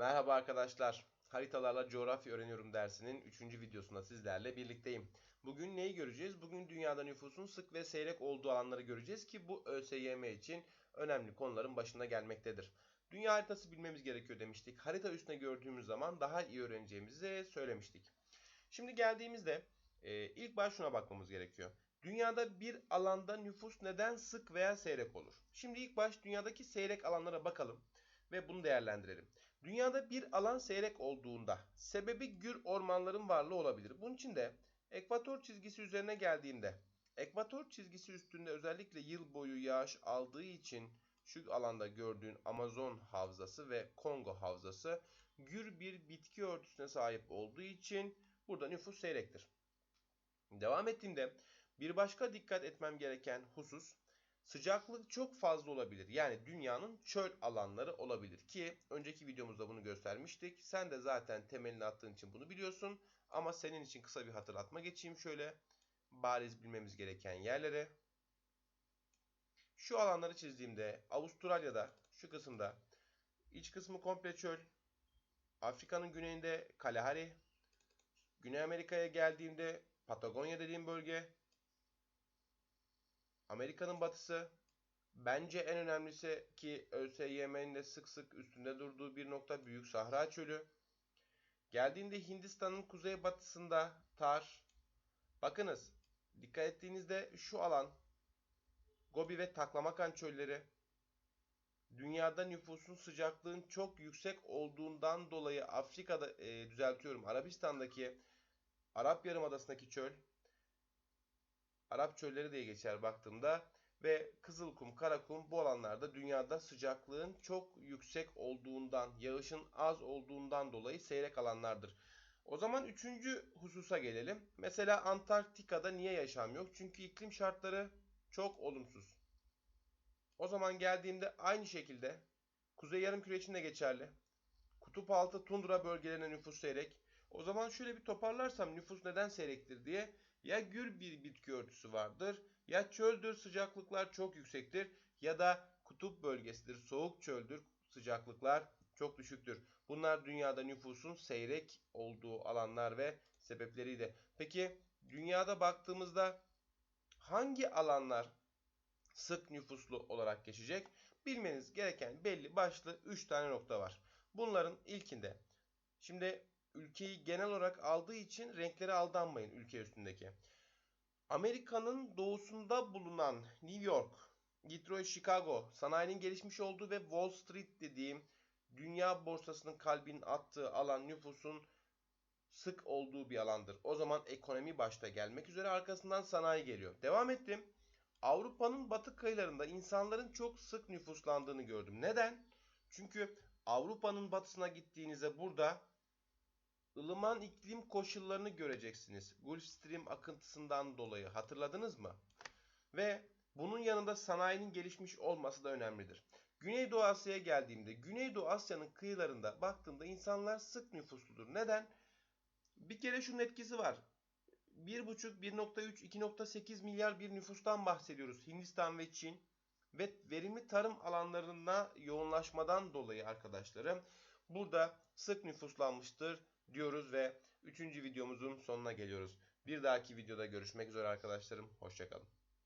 Merhaba arkadaşlar. Haritalarla coğrafya öğreniyorum dersinin 3. videosunda sizlerle birlikteyim. Bugün neyi göreceğiz? Bugün dünyada nüfusun sık ve seyrek olduğu alanları göreceğiz ki bu ÖSYM için önemli konuların başında gelmektedir. Dünya haritası bilmemiz gerekiyor demiştik. Harita üstüne gördüğümüz zaman daha iyi öğreneceğimizi söylemiştik. Şimdi geldiğimizde e, ilk baş şuna bakmamız gerekiyor. Dünyada bir alanda nüfus neden sık veya seyrek olur? Şimdi ilk baş dünyadaki seyrek alanlara bakalım ve bunu değerlendirelim. Dünyada bir alan seyrek olduğunda sebebi gür ormanların varlığı olabilir. Bunun için de ekvator çizgisi üzerine geldiğinde ekvator çizgisi üstünde özellikle yıl boyu yağış aldığı için şu alanda gördüğün Amazon havzası ve Kongo havzası gür bir bitki örtüsüne sahip olduğu için burada nüfus seyrektir. Devam ettiğimde bir başka dikkat etmem gereken husus sıcaklık çok fazla olabilir. Yani dünyanın çöl alanları olabilir ki önceki videomuzda bunu göstermiştik. Sen de zaten temelini attığın için bunu biliyorsun. Ama senin için kısa bir hatırlatma geçeyim şöyle. Bariz bilmemiz gereken yerlere. Şu alanları çizdiğimde Avustralya'da şu kısımda iç kısmı komple çöl. Afrika'nın güneyinde Kalahari. Güney Amerika'ya geldiğimde Patagonya dediğim bölge. Amerika'nın batısı. Bence en önemlisi ki ÖSYM'nin de sık sık üstünde durduğu bir nokta Büyük Sahra Çölü. Geldiğinde Hindistan'ın kuzeybatısında Tar. Bakınız dikkat ettiğinizde şu alan Gobi ve Taklamakan çölleri dünyada nüfusun sıcaklığın çok yüksek olduğundan dolayı Afrika'da e, düzeltiyorum Arabistan'daki Arap Yarımadası'ndaki çöl Arap çölleri diye geçer baktığımda ve Kızılkum, Karakum bu alanlarda dünyada sıcaklığın çok yüksek olduğundan, yağışın az olduğundan dolayı seyrek alanlardır. O zaman üçüncü hususa gelelim. Mesela Antarktika'da niye yaşam yok? Çünkü iklim şartları çok olumsuz. O zaman geldiğimde aynı şekilde Kuzey Yarımküre için de geçerli. Kutup altı tundra bölgelerine nüfus seyrek. O zaman şöyle bir toparlarsam nüfus neden seyrektir diye ya gür bir bitki örtüsü vardır ya çöldür sıcaklıklar çok yüksektir ya da kutup bölgesidir soğuk çöldür sıcaklıklar çok düşüktür. Bunlar dünyada nüfusun seyrek olduğu alanlar ve sebepleriydi. Peki dünyada baktığımızda hangi alanlar sık nüfuslu olarak geçecek? Bilmeniz gereken belli başlı 3 tane nokta var. Bunların ilkinde şimdi ülkeyi genel olarak aldığı için renklere aldanmayın ülke üstündeki. Amerika'nın doğusunda bulunan New York, Detroit, Chicago sanayinin gelişmiş olduğu ve Wall Street dediğim dünya borsasının kalbinin attığı alan nüfusun sık olduğu bir alandır. O zaman ekonomi başta gelmek üzere arkasından sanayi geliyor. Devam ettim. Avrupa'nın batı kıyılarında insanların çok sık nüfuslandığını gördüm. Neden? Çünkü Avrupa'nın batısına gittiğinizde burada ılıman iklim koşullarını göreceksiniz. Gulf Stream akıntısından dolayı hatırladınız mı? Ve bunun yanında sanayinin gelişmiş olması da önemlidir. Güneydoğu Asya'ya geldiğimde Güneydoğu Asya'nın kıyılarında baktığımda insanlar sık nüfusludur. Neden? Bir kere şunun etkisi var. 1,5, 1.3, 2.8 milyar bir nüfustan bahsediyoruz. Hindistan ve Çin ve verimli tarım alanlarına yoğunlaşmadan dolayı arkadaşlarım burada sık nüfuslanmıştır diyoruz ve 3. videomuzun sonuna geliyoruz. Bir dahaki videoda görüşmek üzere arkadaşlarım. Hoşçakalın.